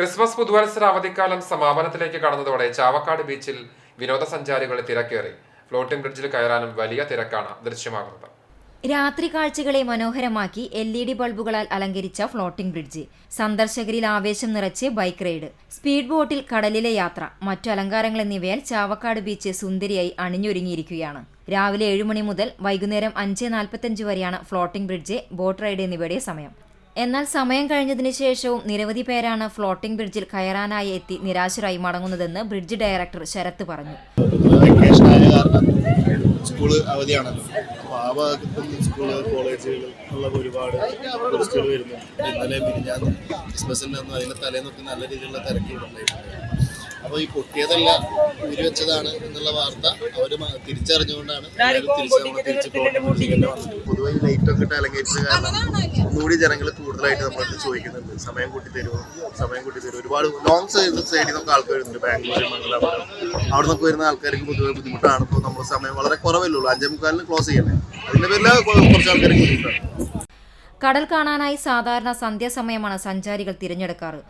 Christmas പുതുവത്സര അവധിക്കാലം സമാപനത്തിലേക്ക് കടന്നതോടെ ചാവക്കാട് ബീച്ചിൽ വിനോദസഞ്ചാരികളെ തിരക്കേറി. ഫ്ലോട്ടിംഗ് ബ്രിഡ്ജിൽ കയറാനും വലിയ തിരക്കാണ് ദൃശ്യമാകുന്നത്. രാത്രി കാഴ്ചകളെ മനോഹരമാക്കി എൽ ഇ ഡി ബൾബുകളാൽ അലങ്കരിച്ച ഫ്ലോട്ടിംഗ് ബ്രിഡ്ജ്. സന്ദർശകരിൽ ആവേശം നിറച്ച് ബൈക്ക് റൈഡ്. സ്പീഡ് ബോട്ടിൽ കടലിലെ യാത്ര. മറ്റു അലങ്കാരങ്ങൾ എന്നിവയാൽ ചാവക്കാട് ബീച്ച് സുന്ദരിയായി അണിഞ്ഞൊരുങ്ങിയിരിക്കുകയാണ്. രാവിലെ ഏഴ് മണി മുതൽ വൈകുന്നേരം അഞ്ച് നാൽപ്പത്തഞ്ച് വരെയാണ് ഫ്ലോട്ടിംഗ് ബ്രിഡ്ജ് ബോട്ട് റൈഡ് എന്നിവയുടെ സമയം. എന്നാൽ സമയം കഴിഞ്ഞതിന് ശേഷവും നിരവധി പേരാണ് ഫ്ലോട്ടിംഗ് ബ്രിഡ്ജിൽ കയറാനായി എത്തി നിരാശരായി മടങ്ങുന്നതെന്ന് ബ്രിഡ്ജ് ഡയറക്ടർ ശരത്ത് പറഞ്ഞു. സ്കൂൾ അവധിയാണല്ലോ. ഒരുപാട് ടൂറിസ്റ്റുകൾ വരുന്നു ഇന്നലെ തലേന്നൊക്കെ നല്ല രീതിയിലുള്ള തിരക്കുകളുണ്ടായിട്ടുണ്ട് അപ്പോൾ ഈ പൊട്ടിയതല്ല ഊരി വെച്ചതാണ് എന്നുള്ള വാർത്ത അവർ തിരിച്ചറിഞ്ഞുകൊണ്ടാണ് പൊതുവെ ലൈറ്റ് ലൈറ്റൊക്കെ ഇട്ട് അലങ്കരിച്ച കാരണം ഒന്നുകൂടി ജനങ്ങൾ കൂടുതലായിട്ട് നമ്മളടുത്ത് ചോദിക്കുന്നുണ്ട്. സമയം കൂട്ടി തരുമോ? സമയം കൂട്ടി തരുമോ? ഒരുപാട് ലോങ് സൈഡ് സൈഡിൽ നമുക്ക് ആൾക്കാർ വരുന്നുണ്ട്. ബാംഗ്ലൂർ മംഗലാപുരം. അവിടെ നിന്നൊക്കെ വരുന്ന ആൾക്കാർക്ക് പൊതുവെ ബുദ്ധിമുട്ടാണ്. ഇപ്പോൾ നമ്മൾ സമയം വളരെ കുറവല്ലേ ഉള്ളൂ. അഞ്ചേ മുക്കാലിന് ക്ലോസ് ചെയ്യണേ അതിന്റെ പേരിൽ കുറച്ച് ആൾക്കാർക്ക് ബുദ്ധിമുട്ടാണ്. കടൽ കാണാനായി സാധാരണ സന്ധ്യാസമയമാണ് സഞ്ചാരികൾ തിരഞ്ഞെടുക്കാറ്.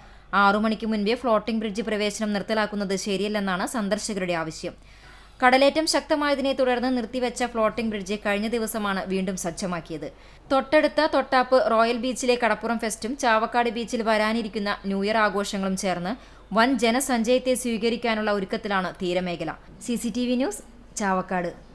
ആറു മണിക്ക് മുൻപേ ഫ്ലോട്ടിംഗ് ബ്രിഡ്ജ് പ്രവേശനം നിർത്തലാക്കുന്നത് ശരിയല്ലെന്നാണ് സന്ദർശകരുടെ ആവശ്യം. കടലേറ്റം ശക്തമായതിനെ തുടർന്ന് നിർത്തിവെച്ച ഫ്ലോട്ടിംഗ് ബ്രിഡ്ജ് കഴിഞ്ഞ ദിവസമാണ് വീണ്ടും സജ്ജമാക്കിയത്. തൊട്ടടുത്ത തൊട്ടാപ്പ് റോയൽ ബീച്ചിലെ കടപ്പുറം ഫെസ്റ്റും ചാവക്കാട് ബീച്ചിൽ വരാനിരിക്കുന്ന ന്യൂ ഇയർ ആഘോഷങ്ങളും ചേർന്ന് വൻ ജനസഞ്ചയത്തെ സ്വീകരിക്കാനുള്ള ഒരുക്കത്തിലാണ് തീരമേഖല. C news Chavakkad.